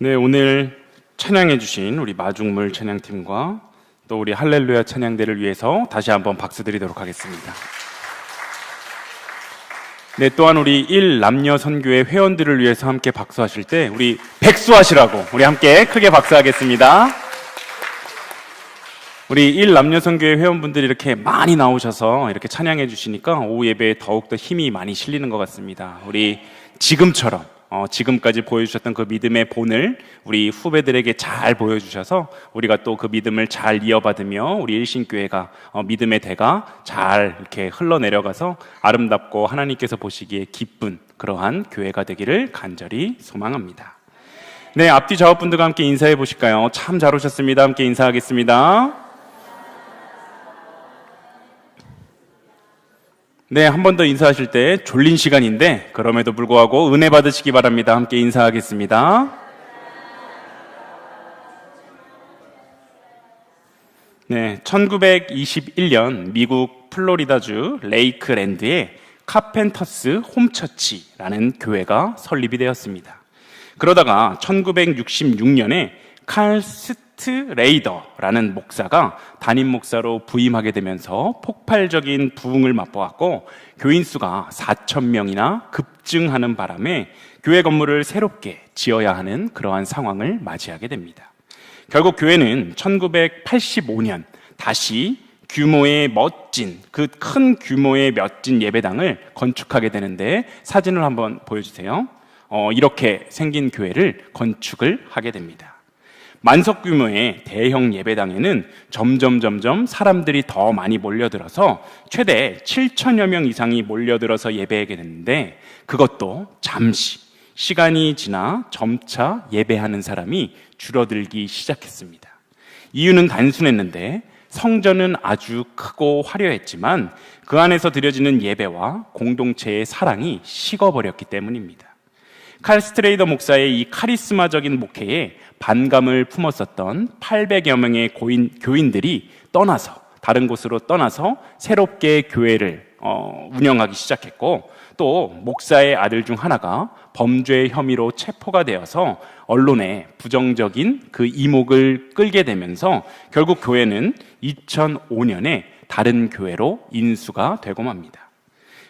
네, 오늘 찬양해 주신 우리 마중물 찬양팀과 또 우리 할렐루야 찬양대를 위해서 다시 한번 박수 드리도록 하겠습니다. 네, 또한 우리 1 남녀 선교회 회원들을 위해서 함께 박수하실 때 우리 백수하시라고 우리 함께 크게 박수하겠습니다. 우리 1 남녀 선교회 회원분들이 이렇게 많이 나오셔서 이렇게 찬양해 주시니까 오후 예배에 더욱더 힘이 많이 실리는 것 같습니다. 우리 지금처럼 어, 지금까지 보여주셨던 그 믿음의 본을 우리 후배들에게 잘 보여주셔서 우리가 또 그 믿음을 잘 이어받으며 우리 일신교회가 어, 믿음의 대가 잘 이렇게 흘러내려가서 아름답고 하나님께서 보시기에 기쁜 그러한 교회가 되기를 간절히 소망합니다. 네, 앞뒤 좌우분들과 함께 인사해 보실까요? 참 잘 오셨습니다. 함께 인사하겠습니다. 네, 한 번 더 인사하실 때 졸린 시간인데 그럼에도 불구하고 은혜 받으시기 바랍니다. 함께 인사하겠습니다. 네, 1921년 미국 플로리다주 레이크랜드에 카펜터스 홈처치라는 교회가 설립이 되었습니다. 그러다가 1966년에 칼 스 트 레이더라는 목사가 담임 목사로 부임하게 되면서 폭발적인 부흥을 맛보았고 교인 수가 4천 명이나 급증하는 바람에 교회 건물을 새롭게 지어야 하는 그러한 상황을 맞이하게 됩니다. 결국 교회는 1985년 다시 규모의 멋진 그 큰 규모의 멋진 예배당을 건축하게 되는데 사진을 한번 보여주세요. 어, 이렇게 생긴 교회를 건축을 하게 됩니다. 만석 규모의 대형 예배당에는 점점 점점 사람들이 더 많이 몰려들어서 최대 7천여 명 이상이 몰려들어서 예배하게 됐는데 그것도 잠시 시간이 지나 점차 예배하는 사람이 줄어들기 시작했습니다. 이유는 단순했는데 성전은 아주 크고 화려했지만 그 안에서 드려지는 예배와 공동체의 사랑이 식어버렸기 때문입니다. 칼 스트레이더 목사의 이 카리스마적인 목회에 반감을 품었었던 800여 명의 고인, 교인들이 떠나서 다른 곳으로 떠나서 새롭게 교회를 어, 운영하기 시작했고 또 목사의 아들 중 하나가 범죄 혐의로 체포가 되어서 언론에 부정적인 그 이목을 끌게 되면서 결국 교회는 2005년에 다른 교회로 인수가 되고 맙니다.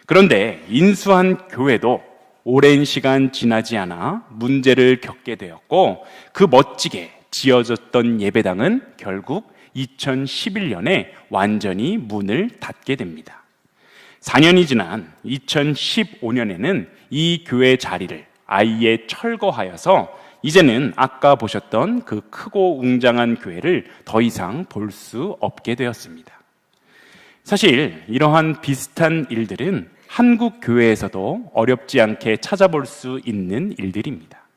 그런데 인수한 교회도 오랜 시간 지나지 않아 문제를 겪게 되었고 그 멋지게 지어졌던 예배당은 결국 2011년에 완전히 문을 닫게 됩니다. 4년이 지난 2015년에는 이 교회 자리를 아예 철거하여서 이제는 아까 보셨던 그 크고 웅장한 교회를 더 이상 볼 수 없게 되었습니다. 사실 이러한 비슷한 일들은 한국 교회에서도 어렵지 않게 찾아볼 수 있는 일들입니다.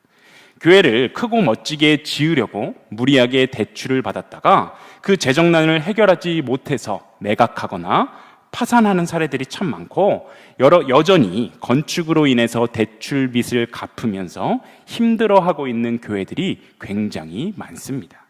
교회를 크고 멋지게 지으려고 무리하게 대출을 받았다가 그 재정난을 해결하지 못해서 매각하거나 파산하는 사례들이 참 많고 여러 여전히 건축으로 인해서 대출 빚을 갚으면서 힘들어하고 있는 교회들이 굉장히 많습니다.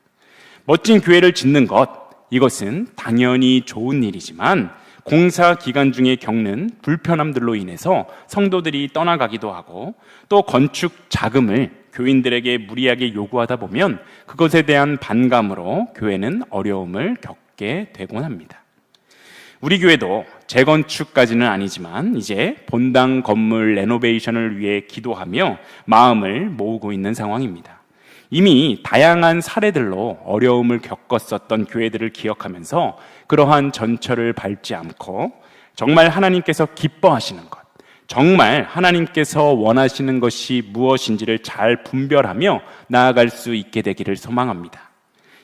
멋진 교회를 짓는 것 이것은 당연히 좋은 일이지만 공사 기간 중에 겪는 불편함들로 인해서 성도들이 떠나가기도 하고 또 건축 자금을 교인들에게 무리하게 요구하다 보면 그것에 대한 반감으로 교회는 어려움을 겪게 되곤 합니다. 우리 교회도 재건축까지는 아니지만 이제 본당 건물 레노베이션을 위해 기도하며 마음을 모으고 있는 상황입니다. 이미 다양한 사례들로 어려움을 겪었었던 교회들을 기억하면서 그러한 전철을 밟지 않고 정말 하나님께서 기뻐하시는 것, 정말 하나님께서 원하시는 것이 무엇인지를 잘 분별하며 나아갈 수 있게 되기를 소망합니다.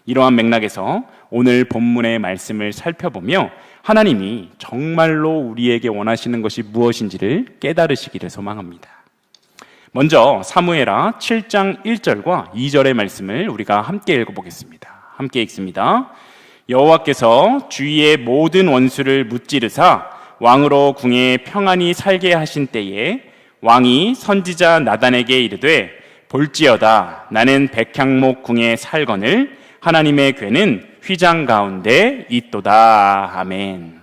이러한 맥락에서 오늘 본문의 말씀을 살펴보며 하나님이 정말로 우리에게 원하시는 것이 무엇인지를 깨달으시기를 소망합니다. 먼저 사무에라 7장 1절과 2절의 말씀을 우리가 함께 읽어보겠습니다. 함께 읽습니다. 여호와께서 주위의 모든 원수를 무찌르사 왕으로 궁에 평안히 살게 하신 때에 왕이 선지자 나단에게 이르되 볼지어다 나는 백향목 궁에 살거늘 하나님의 괴는 휘장 가운데 있도다 아멘.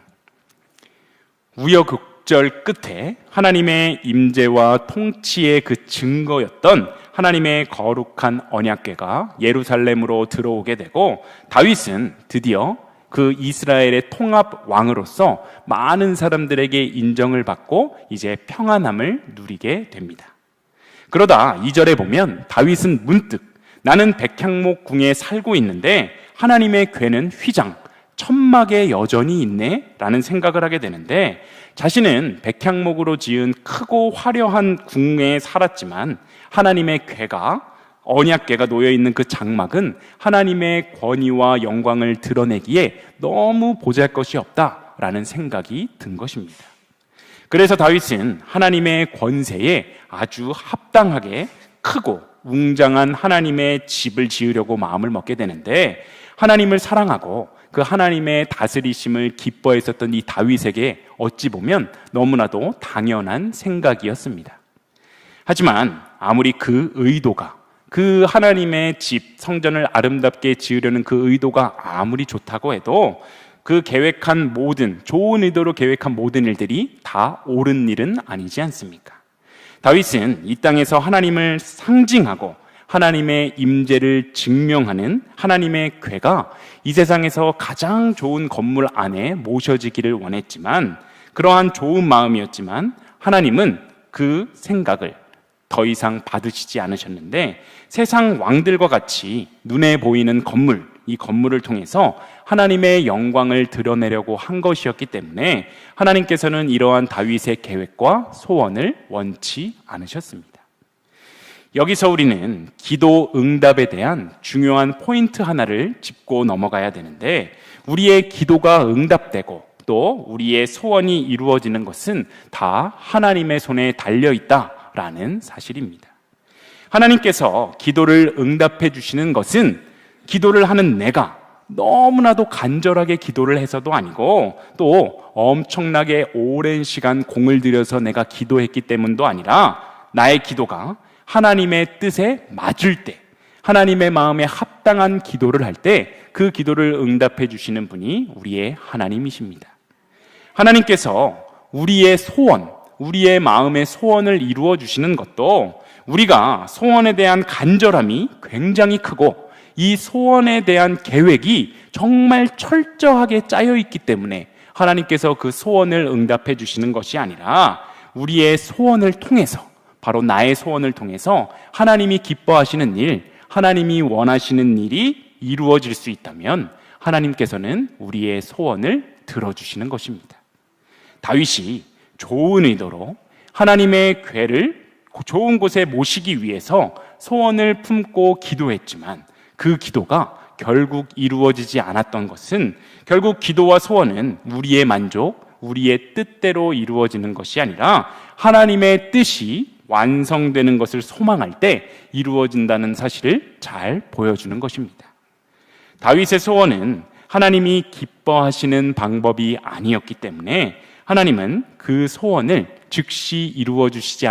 우여곡절 끝에 하나님의 임재와 통치의 그 증거였던 하나님의 거룩한 언약궤가 예루살렘으로 들어오게 되고 다윗은 드디어 그 이스라엘의 통합 왕으로서 많은 사람들에게 인정을 받고 이제 평안함을 누리게 됩니다. 그러다 이절에 보면 다윗은 문득 나는 백향목 궁에 살고 있는데 하나님의 괴는 휘장, 천막에 여전히 있네? 라는 생각을 하게 되는데 자신은 백향목으로 지은 크고 화려한 궁에 살았지만 하나님의 괴가 언약궤가 놓여 있는 그 장막은 하나님의 권위와 영광을 드러내기에 너무 보잘것이 없다라는 생각이 든 것입니다. 그래서 다윗은 하나님의 권세에 아주 합당하게 크고 웅장한 하나님의 집을 지으려고 마음을 먹게 되는데 하나님을 사랑하고 그 하나님의 다스리심을 기뻐했었던 이 다윗에게 어찌 보면 너무나도 당연한 생각이었습니다. 하지만 아무리 그 의도가 그 하나님의 집 성전을 아름답게 지으려는 그 의도가 아무리 좋다고 해도 그 계획한 모든 좋은 의도로 계획한 모든 일들이 다 옳은 일은 아니지 않습니까? 다윗은 이 땅에서 하나님을 상징하고 하나님의 임재를 증명하는 하나님의 괴가 이 세상에서 가장 좋은 건물 안에 모셔지기를 원했지만 그러한 좋은 마음이었지만 하나님은 그 생각을 더 이상 받으시지 않으셨는데 세상 왕들과 같이 눈에 보이는 건물, 이 건물을 통해서 하나님의 영광을 드러내려고 한 것이었기 때문에 하나님께서는 이러한 다윗의 계획과 소원을 원치 않으셨습니다. 여기서 우리는 기도 응답에 대한 중요한 포인트 하나를 짚고 넘어가야 되는데 우리의 기도가 응답되고 또 우리의 소원이 이루어지는 것은 다 하나님의 손에 달려 있다 라는 사실입니다. 하나님께서 기도를 응답해 주시는 것은 기도를 하는 내가 너무나도 간절하게 기도를 해서도 아니고 또 엄청나게 오랜 시간 공을 들여서 내가 기도했기 때문도 아니라 나의 기도가 하나님의 뜻에 맞을 때 하나님의 마음에 합당한 기도를 할 때 그 기도를 응답해 주시는 분이 우리의 하나님이십니다. 하나님께서 우리의 소원, 우리의 마음의 소원을 이루어 주시는 것도 우리가 소원에 대한 간절함이 굉장히 크고 이 소원에 대한 계획이 정말 철저하게 짜여 있기 때문에 하나님께서 그 소원을 응답해 주시는 것이 아니라 우리의 소원을 통해서 바로 나의 소원을 통해서 하나님이 기뻐하시는 일, 하나님이 원하시는 일이 이루어질 수 있다면 하나님께서는 우리의 소원을 들어주시는 것입니다. 다윗이 좋은 의도로 하나님의 괴를 좋은 곳에 모시기 위해서 소원을 품고 기도했지만 그 기도가 결국 이루어지지 않았던 것은 결국 기도와 소원은 우리의 만족, 우리의 뜻대로 이루어지는 것이 아니라 하나님의 뜻이 완성되는 것을 소망할 때 이루어진다는 사실을 잘 보여주는 것입니다. 다윗의 소원은 하나님이 기뻐하시는 방법이 아니었기 때문에 하나님은 그 소원을 즉시 이루어 주시지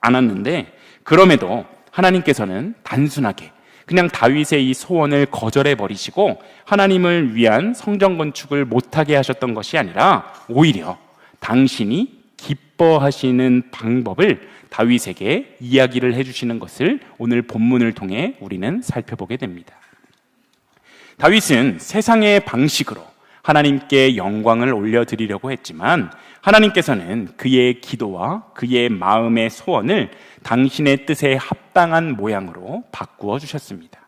않았는데 그럼에도 하나님께서는 단순하게 그냥 다윗의 이 소원을 거절해 버리시고 하나님을 위한 성전 건축을 못하게 하셨던 것이 아니라 오히려 당신이 기뻐하시는 방법을 다윗에게 이야기를 해주시는 것을 오늘 본문을 통해 우리는 살펴보게 됩니다. 다윗은 세상의 방식으로 하나님께 영광을 올려드리려고 했지만 하나님께서는 그의 기도와 그의 마음의 소원을 당신의 뜻에 합당한 모양으로 바꾸어 주셨습니다.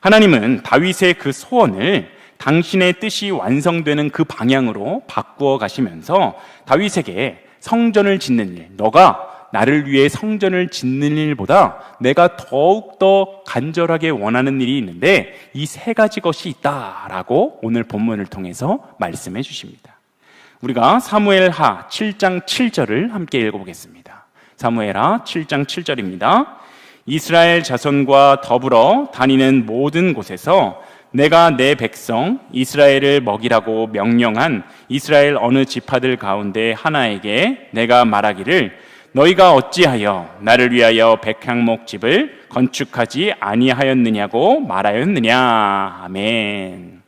하나님은 다윗의 그 소원을 당신의 뜻이 완성되는 그 방향으로 바꾸어 가시면서 다윗에게 성전을 짓는 일, 너가 나를 위해 성전을 짓는 일보다 내가 더욱더 간절하게 원하는 일이 있는데 이 세 가지 것이 있다라고 오늘 본문을 통해서 말씀해 주십니다. 우리가 사무엘하 7장 7절을 함께 읽어보겠습니다. 사무엘하 7장 7절입니다. 이스라엘 자손과 더불어 다니는 모든 곳에서 내가 내 백성 이스라엘을 먹이라고 명령한 이스라엘 어느 지파들 가운데 하나에게 내가 말하기를 너희가 어찌하여 나를 위하여 백향목 집을 건축하지 아니하였느냐고 말하였느냐. 아멘.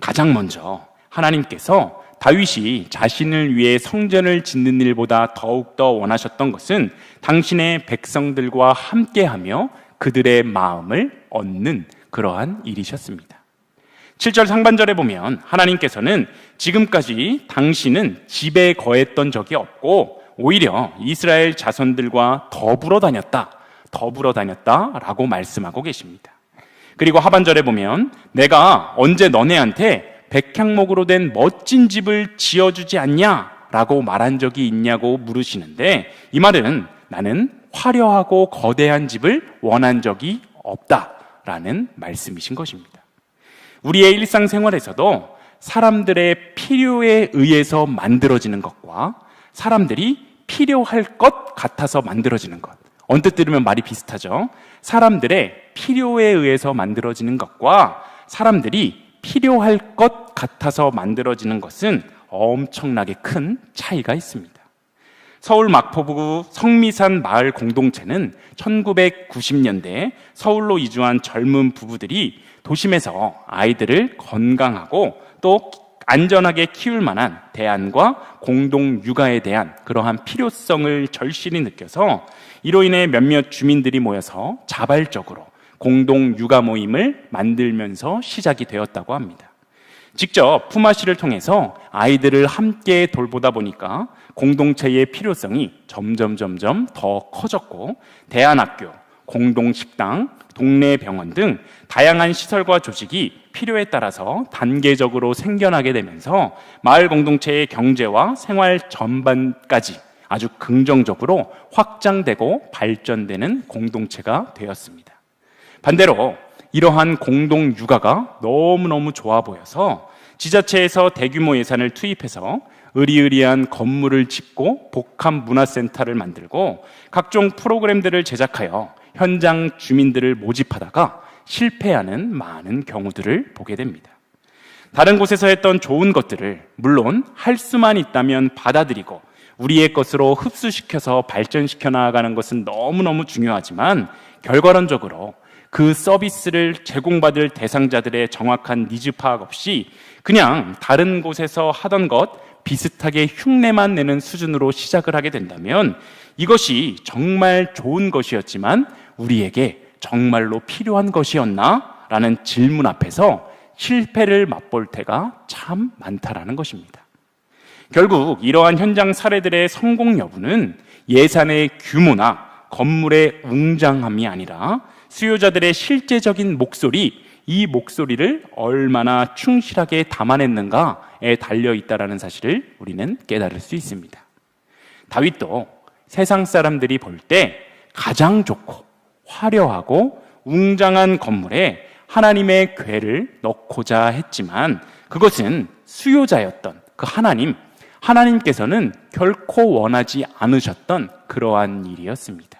가장 먼저 하나님께서 다윗이 자신을 위해 성전을 짓는 일보다 더욱더 원하셨던 것은 당신의 백성들과 함께하며 그들의 마음을 얻는 그러한 일이셨습니다. 7절 상반절에 보면 하나님께서는 지금까지 당신은 집에 거했던 적이 없고 오히려 이스라엘 자손들과 더불어 다녔다. 더불어 다녔다라고 말씀하고 계십니다. 그리고 하반절에 보면 내가 언제 너네한테 백향목으로 된 멋진 집을 지어주지 않냐? 라고 말한 적이 있냐고 물으시는데 이 말은 나는 화려하고 거대한 집을 원한 적이 없다라는 말씀이신 것입니다. 우리의 일상생활에서도 사람들의 필요에 의해서 만들어지는 것과 사람들이 필요할 것 같아서 만들어지는 것. 언뜻 들으면 말이 비슷하죠. 사람들의 필요에 의해서 만들어지는 것과 사람들이 필요할 것 같아서 만들어지는 것은 엄청나게 큰 차이가 있습니다. 서울 마포구 성미산 마을 공동체는 1990년대 서울로 이주한 젊은 부부들이 도심에서 아이들을 건강하고 또 안전하게 키울 만한 대안과 공동 육아에 대한 그러한 필요성을 절실히 느껴서 이로 인해 몇몇 주민들이 모여서 자발적으로 공동 육아 모임을 만들면서 시작이 되었다고 합니다. 직접 품앗이를 통해서 아이들을 함께 돌보다 보니까 공동체의 필요성이 점점 점점 더 커졌고 대안학교, 공동식당, 동네 병원 등 다양한 시설과 조직이 필요에 따라서 단계적으로 생겨나게 되면서 마을 공동체의 경제와 생활 전반까지 아주 긍정적으로 확장되고 발전되는 공동체가 되었습니다. 반대로 이러한 공동 육아가 너무너무 좋아 보여서 지자체에서 대규모 예산을 투입해서 의리의리한 건물을 짓고 복합 문화센터를 만들고 각종 프로그램들을 제작하여 현장 주민들을 모집하다가 실패하는 많은 경우들을 보게 됩니다. 다른 곳에서 했던 좋은 것들을 물론 할 수만 있다면 받아들이고 우리의 것으로 흡수시켜서 발전시켜 나가는 것은 너무너무 중요하지만 결과론적으로 그 서비스를 제공받을 대상자들의 정확한 니즈 파악 없이 그냥 다른 곳에서 하던 것 비슷하게 흉내만 내는 수준으로 시작을 하게 된다면 이것이 정말 좋은 것이었지만 우리에게 정말로 필요한 것이었나? 라는 질문 앞에서 실패를 맛볼 때가 참 많다라는 것입니다. 결국 이러한 현장 사례들의 성공 여부는 예산의 규모나 건물의 웅장함이 아니라 수요자들의 실제적인 목소리, 이 목소리를 얼마나 충실하게 담아냈는가에 달려 있다라는 사실을 우리는 깨달을 수 있습니다. 다윗도 세상 사람들이 볼 때 가장 좋고 화려하고 웅장한 건물에 하나님의 괴를 넣고자 했지만 그것은 수요자였던 그 하나님, 하나님께서는 결코 원하지 않으셨던 그러한 일이었습니다.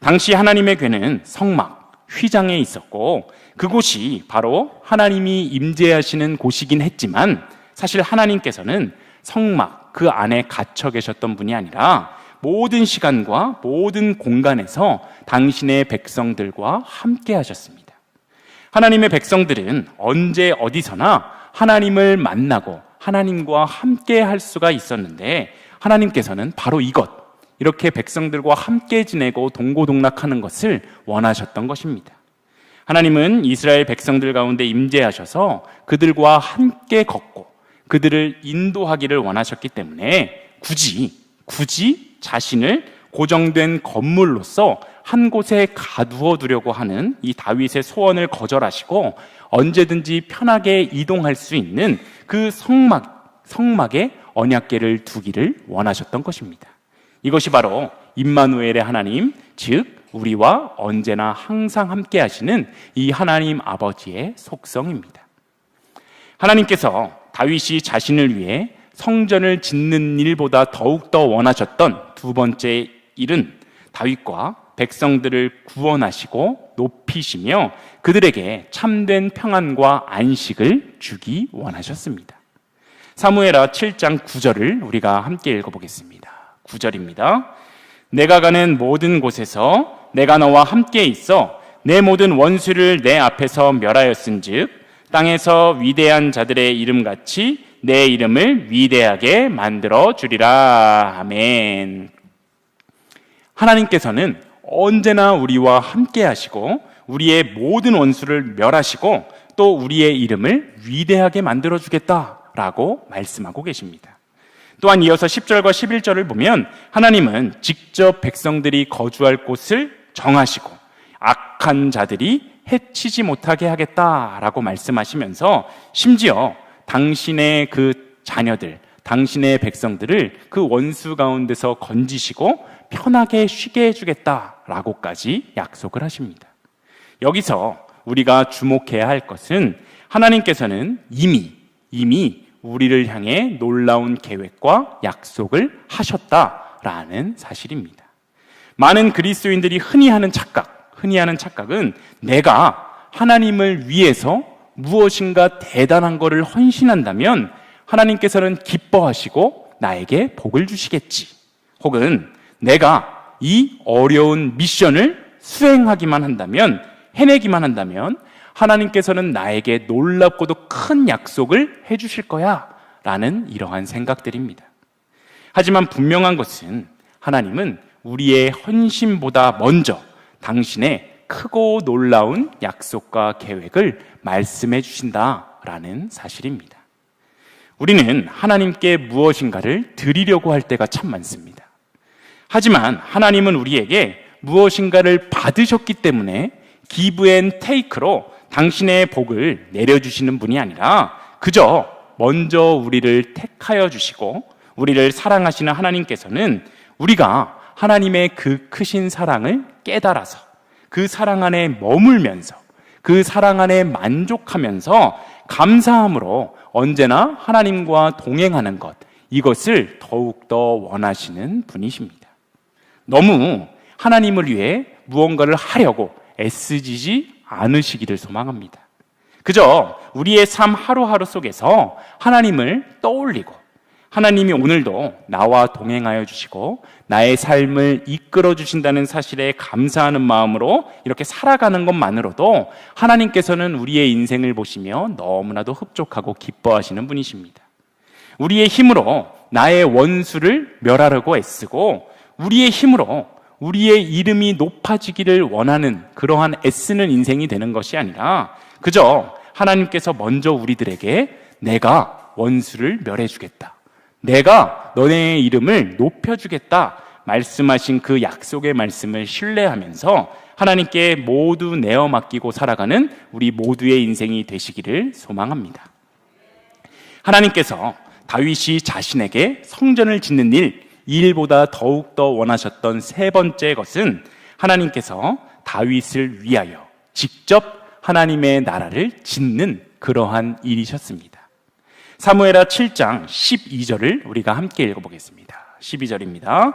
당시 하나님의 괴는 성막, 휘장에 있었고 그곳이 바로 하나님이 임재하시는 곳이긴 했지만 사실 하나님께서는 성막 그 안에 갇혀 계셨던 분이 아니라 모든 시간과 모든 공간에서 당신의 백성들과 함께 하셨습니다. 하나님의 백성들은 언제 어디서나 하나님을 만나고 하나님과 함께 할 수가 있었는데 하나님께서는 바로 이것, 이렇게 백성들과 함께 지내고 동고동락하는 것을 원하셨던 것입니다. 하나님은 이스라엘 백성들 가운데 임재하셔서 그들과 함께 걷고 그들을 인도하기를 원하셨기 때문에 굳이 굳이 자신을 고정된 건물로서 한 곳에 가두어 두려고 하는 이 다윗의 소원을 거절하시고 언제든지 편하게 이동할 수 있는 그 성막 성막에 언약궤를 두기를 원하셨던 것입니다. 이것이 바로 임마누엘의 하나님, 즉 우리와 언제나 항상 함께 하시는 이 하나님 아버지의 속성입니다. 하나님께서 다윗이 자신을 위해 성전을 짓는 일보다 더욱 더 원하셨던 두 번째 일은 다윗과 백성들을 구원하시고 높이시며 그들에게 참된 평안과 안식을 주기 원하셨습니다. 사무엘하 7장 9절을 우리가 함께 읽어보겠습니다. 9절입니다. 내가 가는 모든 곳에서 내가 너와 함께 있어 내 모든 원수를 내 앞에서 멸하였은즉 땅에서 위대한 자들의 이름같이 내 이름을 위대하게 만들어 주리라. 아멘. 하나님께서는 언제나 우리와 함께 하시고 우리의 모든 원수를 멸하시고 또 우리의 이름을 위대하게 만들어 주겠다라고 말씀하고 계십니다. 또한 이어서 10절과 11절을 보면 하나님은 직접 백성들이 거주할 곳을 정하시고 악한 자들이 해치지 못하게 하겠다라고 말씀하시면서 심지어 당신의 그 자녀들, 당신의 백성들을 그 원수 가운데서 건지시고 편하게 쉬게 해주겠다라고까지 약속을 하십니다. 여기서 우리가 주목해야 할 것은 하나님께서는 이미, 이미 우리를 향해 놀라운 계획과 약속을 하셨다라는 사실입니다. 많은 그리스도인들이 흔히 하는 착각, 흔히 하는 착각은 내가 하나님을 위해서 무엇인가 대단한 것을 헌신한다면 하나님께서는 기뻐하시고 나에게 복을 주시겠지. 혹은 내가 이 어려운 미션을 수행하기만 한다면, 해내기만 한다면 하나님께서는 나에게 놀랍고도 큰 약속을 해주실 거야. 라는 이러한 생각들입니다. 하지만 분명한 것은 하나님은 우리의 헌신보다 먼저 당신의 크고 놀라운 약속과 계획을 말씀해 주신다라는 사실입니다. 우리는 하나님께 무엇인가를 드리려고 할 때가 참 많습니다. 하지만 하나님은 우리에게 무엇인가를 받으셨기 때문에 기브 앤 테이크로 당신의 복을 내려주시는 분이 아니라 그저 먼저 우리를 택하여 주시고 우리를 사랑하시는 하나님께서는 우리가 하나님의 그 크신 사랑을 깨달아서 그 사랑 안에 머물면서 그 사랑 안에 만족하면서 감사함으로 언제나 하나님과 동행하는 것, 이것을 더욱더 원하시는 분이십니다. 너무 하나님을 위해 무언가를 하려고 애쓰지 않으시기를 소망합니다. 그저 우리의 삶 하루하루 속에서 하나님을 떠올리고 하나님이 오늘도 나와 동행하여 주시고 나의 삶을 이끌어 주신다는 사실에 감사하는 마음으로 이렇게 살아가는 것만으로도 하나님께서는 우리의 인생을 보시며 너무나도 흡족하고 기뻐하시는 분이십니다. 우리의 힘으로 나의 원수를 멸하려고 애쓰고 우리의 힘으로 우리의 이름이 높아지기를 원하는 그러한 애쓰는 인생이 되는 것이 아니라 그저 하나님께서 먼저 우리들에게 내가 원수를 멸해주겠다. 내가 너네의 이름을 높여주겠다. 말씀하신 그 약속의 말씀을 신뢰하면서 하나님께 모두 내어 맡기고 살아가는 우리 모두의 인생이 되시기를 소망합니다. 하나님께서 다윗이 자신에게 성전을 짓는 일, 이 일보다 더욱더 원하셨던 세 번째 것은 하나님께서 다윗을 위하여 직접 하나님의 나라를 짓는 그러한 일이셨습니다. 사무에라 7장 12절을 우리가 함께 읽어보겠습니다. 12절입니다.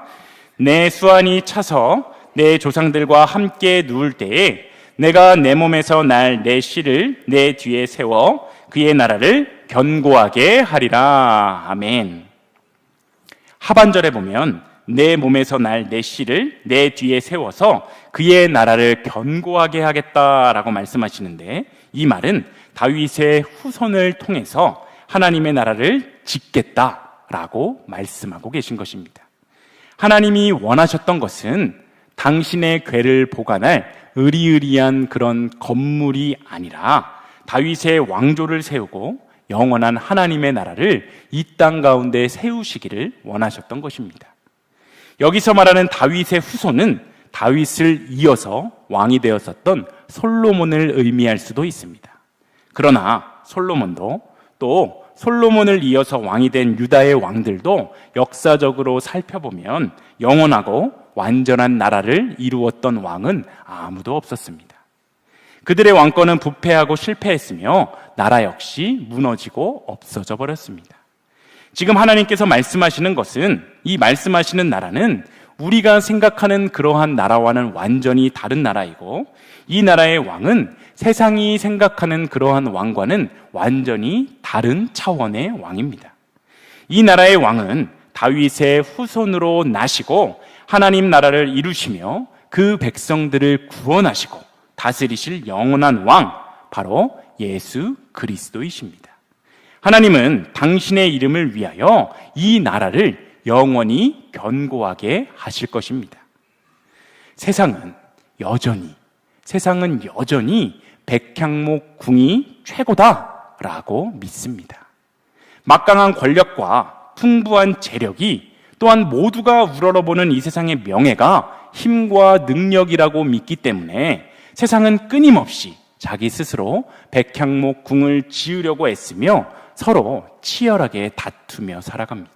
내 수완이 차서 내 조상들과 함께 누울 때에 내가 내 몸에서 날 내 씨를 내 뒤에 세워 그의 나라를 견고하게 하리라. 아멘. 하반절에 보면 내 몸에서 날 내 씨를 내 뒤에 세워서 그의 나라를 견고하게 하겠다라고 말씀하시는데 이 말은 다윗의 후손을 통해서 하나님의 나라를 짓겠다라고 말씀하고 계신 것입니다. 하나님이 원하셨던 것은 당신의 괴를 보관할 의리의리한 그런 건물이 아니라 다윗의 왕조를 세우고 영원한 하나님의 나라를 이 땅 가운데 세우시기를 원하셨던 것입니다. 여기서 말하는 다윗의 후손은 다윗을 이어서 왕이 되었었던 솔로몬을 의미할 수도 있습니다. 그러나 솔로몬도 또 솔로몬을 이어서 왕이 된 유다의 왕들도 역사적으로 살펴보면 영원하고 완전한 나라를 이루었던 왕은 아무도 없었습니다. 그들의 왕권은 부패하고 실패했으며 나라 역시 무너지고 없어져 버렸습니다. 지금 하나님께서 말씀하시는 것은 이 말씀하시는 나라는 우리가 생각하는 그러한 나라와는 완전히 다른 나라이고 이 나라의 왕은 세상이 생각하는 그러한 왕과는 완전히 다른 차원의 왕입니다. 이 나라의 왕은 다윗의 후손으로 나시고 하나님 나라를 이루시며 그 백성들을 구원하시고 다스리실 영원한 왕, 바로 예수 그리스도이십니다. 하나님은 당신의 이름을 위하여 이 나라를 영원히 견고하게 하실 것입니다. 세상은 여전히, 세상은 여전히 백향목 궁이 최고다라고 믿습니다. 막강한 권력과 풍부한 재력이 또한 모두가 우러러보는 이 세상의 명예가 힘과 능력이라고 믿기 때문에 세상은 끊임없이 자기 스스로 백향목 궁을 지으려고 애쓰며 서로 치열하게 다투며 살아갑니다.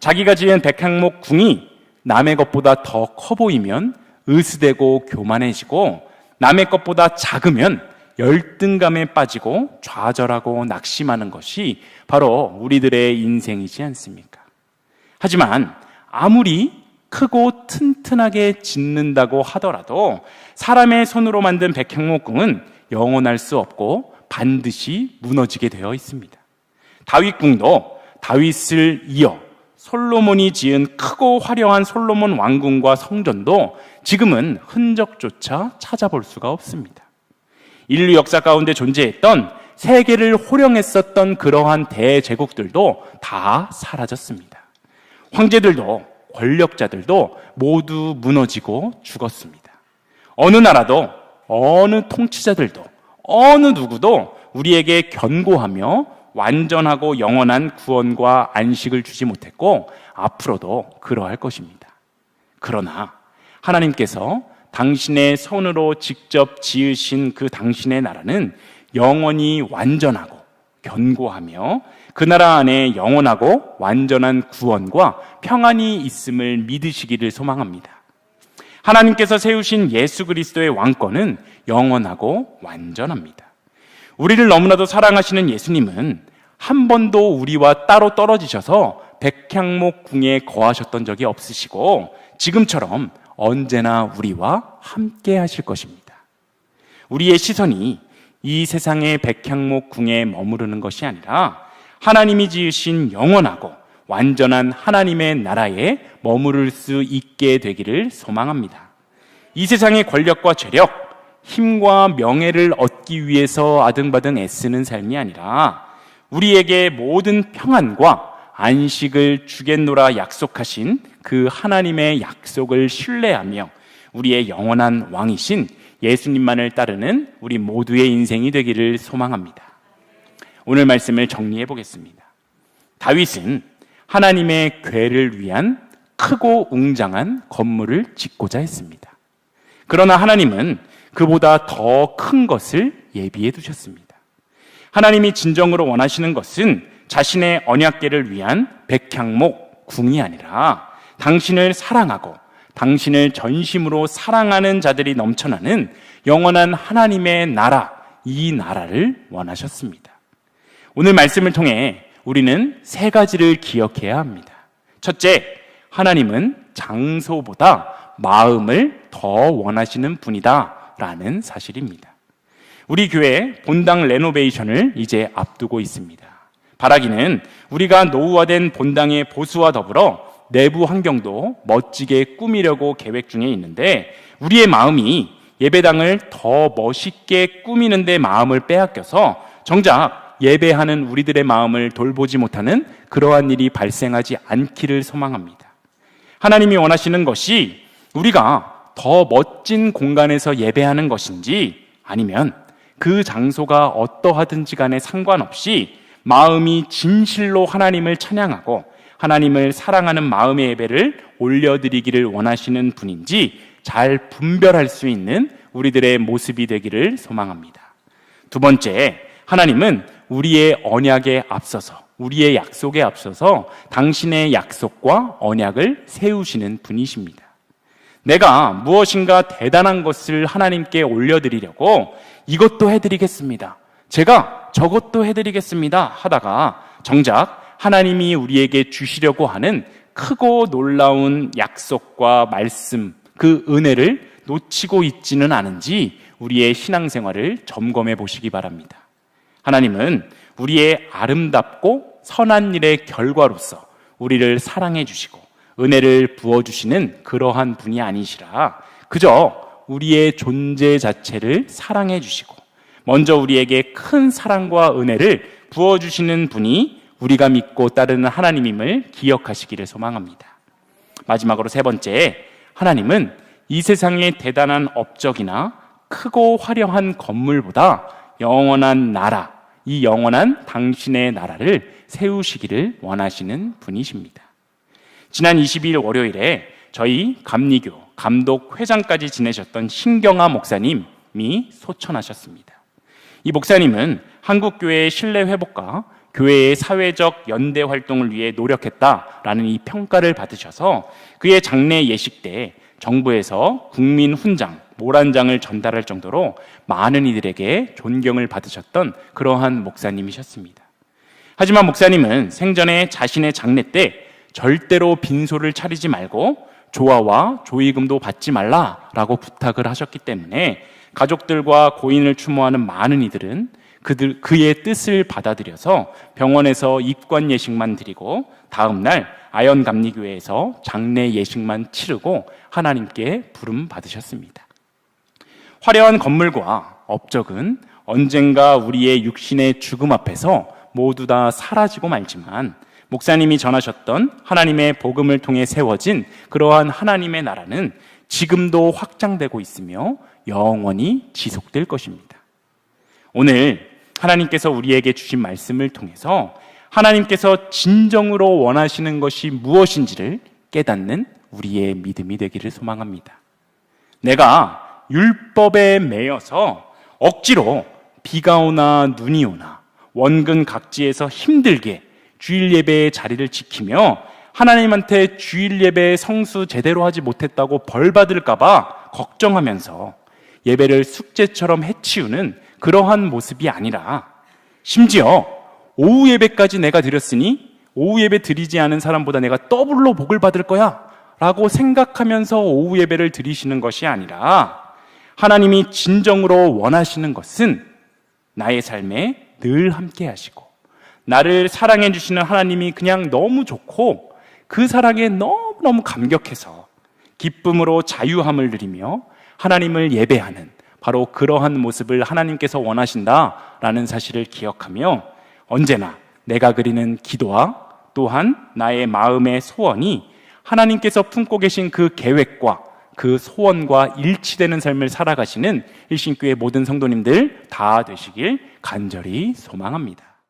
자기가 지은 백향목 궁이 남의 것보다 더 커 보이면 으스대고 교만해지고 남의 것보다 작으면 열등감에 빠지고 좌절하고 낙심하는 것이 바로 우리들의 인생이지 않습니까? 하지만 아무리 크고 튼튼하게 짓는다고 하더라도 사람의 손으로 만든 백향목궁은 영원할 수 없고 반드시 무너지게 되어 있습니다. 다윗궁도 다윗을 이어 솔로몬이 지은 크고 화려한 솔로몬 왕궁과 성전도 지금은 흔적조차 찾아볼 수가 없습니다. 인류 역사 가운데 존재했던 세계를 호령했었던 그러한 대제국들도 다 사라졌습니다. 황제들도 권력자들도 모두 무너지고 죽었습니다. 어느 나라도 어느 통치자들도 어느 누구도 우리에게 견고하며 완전하고 영원한 구원과 안식을 주지 못했고 앞으로도 그러할 것입니다. 그러나 하나님께서 당신의 손으로 직접 지으신 그 당신의 나라는 영원히 완전하고 견고하며 그 나라 안에 영원하고 완전한 구원과 평안이 있음을 믿으시기를 소망합니다. 하나님께서 세우신 예수 그리스도의 왕권은 영원하고 완전합니다. 우리를 너무나도 사랑하시는 예수님은 한 번도 우리와 따로 떨어지셔서 백향목 궁에 거하셨던 적이 없으시고 지금처럼 언제나 우리와 함께 하실 것입니다. 우리의 시선이 이 세상의 백향목 궁에 머무르는 것이 아니라 하나님이 지으신 영원하고 완전한 하나님의 나라에 머무를 수 있게 되기를 소망합니다. 이 세상의 권력과 죄력, 힘과 명예를 얻기 위해서 아등바등 애쓰는 삶이 아니라 우리에게 모든 평안과 안식을 주겠노라 약속하신 그 하나님의 약속을 신뢰하며 우리의 영원한 왕이신 예수님만을 따르는 우리 모두의 인생이 되기를 소망합니다. 오늘 말씀을 정리해 보겠습니다. 다윗은 하나님의 괴를 위한 크고 웅장한 건물을 짓고자 했습니다. 그러나 하나님은 그보다 더 큰 것을 예비해 두셨습니다. 하나님이 진정으로 원하시는 것은 자신의 언약계를 위한 백향목 궁이 아니라 당신을 사랑하고 당신을 전심으로 사랑하는 자들이 넘쳐나는 영원한 하나님의 나라, 이 나라를 원하셨습니다. 오늘 말씀을 통해 우리는 세 가지를 기억해야 합니다. 첫째, 하나님은 장소보다 마음을 더 원하시는 분이다. 라는 사실입니다. 우리 교회 본당 레노베이션을 이제 앞두고 있습니다. 바라기는 우리가 노후화된 본당의 보수와 더불어 내부 환경도 멋지게 꾸미려고 계획 중에 있는데 우리의 마음이 예배당을 더 멋있게 꾸미는 데 마음을 빼앗겨서 정작 예배하는 우리들의 마음을 돌보지 못하는 그러한 일이 발생하지 않기를 소망합니다. 하나님이 원하시는 것이 우리가 더 멋진 공간에서 예배하는 것인지 아니면 그 장소가 어떠하든지 간에 상관없이 마음이 진실로 하나님을 찬양하고 하나님을 사랑하는 마음의 예배를 올려드리기를 원하시는 분인지 잘 분별할 수 있는 우리들의 모습이 되기를 소망합니다. 두 번째, 하나님은 우리의 언약에 앞서서 우리의 약속에 앞서서 당신의 약속과 언약을 세우시는 분이십니다. 내가 무엇인가 대단한 것을 하나님께 올려드리려고 이것도 해드리겠습니다. 제가 저것도 해드리겠습니다. 하다가 정작 하나님이 우리에게 주시려고 하는 크고 놀라운 약속과 말씀, 그 은혜를 놓치고 있지는 않은지 우리의 신앙생활을 점검해 보시기 바랍니다. 하나님은 우리의 아름답고 선한 일의 결과로서 우리를 사랑해 주시고 은혜를 부어 주시는 그러한 분이 아니시라 그저 우리의 존재 자체를 사랑해 주시고 먼저 우리에게 큰 사랑과 은혜를 부어주시는 분이 우리가 믿고 따르는 하나님임을 기억하시기를 소망합니다. 마지막으로 세 번째, 하나님은 이 세상의 대단한 업적이나 크고 화려한 건물보다 영원한 나라, 이 영원한 당신의 나라를 세우시기를 원하시는 분이십니다. 지난 22일 월요일에 저희 감리교 감독 회장까지 지내셨던 신경아 목사님이 소천하셨습니다. 이 목사님은 한국 교회의 신뢰 회복과 교회의 사회적 연대 활동을 위해 노력했다라는 이 평가를 받으셔서 그의 장례 예식 때 정부에서 국민 훈장 모란장을 전달할 정도로 많은 이들에게 존경을 받으셨던 그러한 목사님이셨습니다. 하지만 목사님은 생전에 자신의 장례 때 절대로 빈소를 차리지 말고 조화와 조의금도 받지 말라라고 부탁을 하셨기 때문에 가족들과 고인을 추모하는 많은 이들은 그들 그의 뜻을 받아들여서 병원에서 입관 예식만 드리고 다음 날 아연 감리교회에서 장례 예식만 치르고 하나님께 부름 받으셨습니다. 화려한 건물과 업적은 언젠가 우리의 육신의 죽음 앞에서 모두 다 사라지고 말지만 목사님이 전하셨던 하나님의 복음을 통해 세워진 그러한 하나님의 나라는 지금도 확장되고 있으며 영원히 지속될 것입니다. 오늘 하나님께서 우리에게 주신 말씀을 통해서 하나님께서 진정으로 원하시는 것이 무엇인지를 깨닫는 우리의 믿음이 되기를 소망합니다. 내가 율법에 매여서 억지로 비가 오나 눈이 오나 원근 각지에서 힘들게 주일 예배의 자리를 지키며 하나님한테 주일 예배 성수 제대로 하지 못했다고 벌 받을까봐 걱정하면서 예배를 숙제처럼 해치우는 그러한 모습이 아니라 심지어 오후 예배까지 내가 드렸으니 오후 예배 드리지 않은 사람보다 내가 더블로 복을 받을 거야 라고 생각하면서 오후 예배를 드리시는 것이 아니라 하나님이 진정으로 원하시는 것은 나의 삶에 늘 함께 하시고 나를 사랑해 주시는 하나님이 그냥 너무 좋고 그 사랑에 너무너무 감격해서 기쁨으로 자유함을 누리며 하나님을 예배하는 바로 그러한 모습을 하나님께서 원하신다라는 사실을 기억하며 언제나 내가 그리는 기도와 또한 나의 마음의 소원이 하나님께서 품고 계신 그 계획과 그 소원과 일치되는 삶을 살아가시는 일신교회 모든 성도님들 다 되시길 간절히 소망합니다.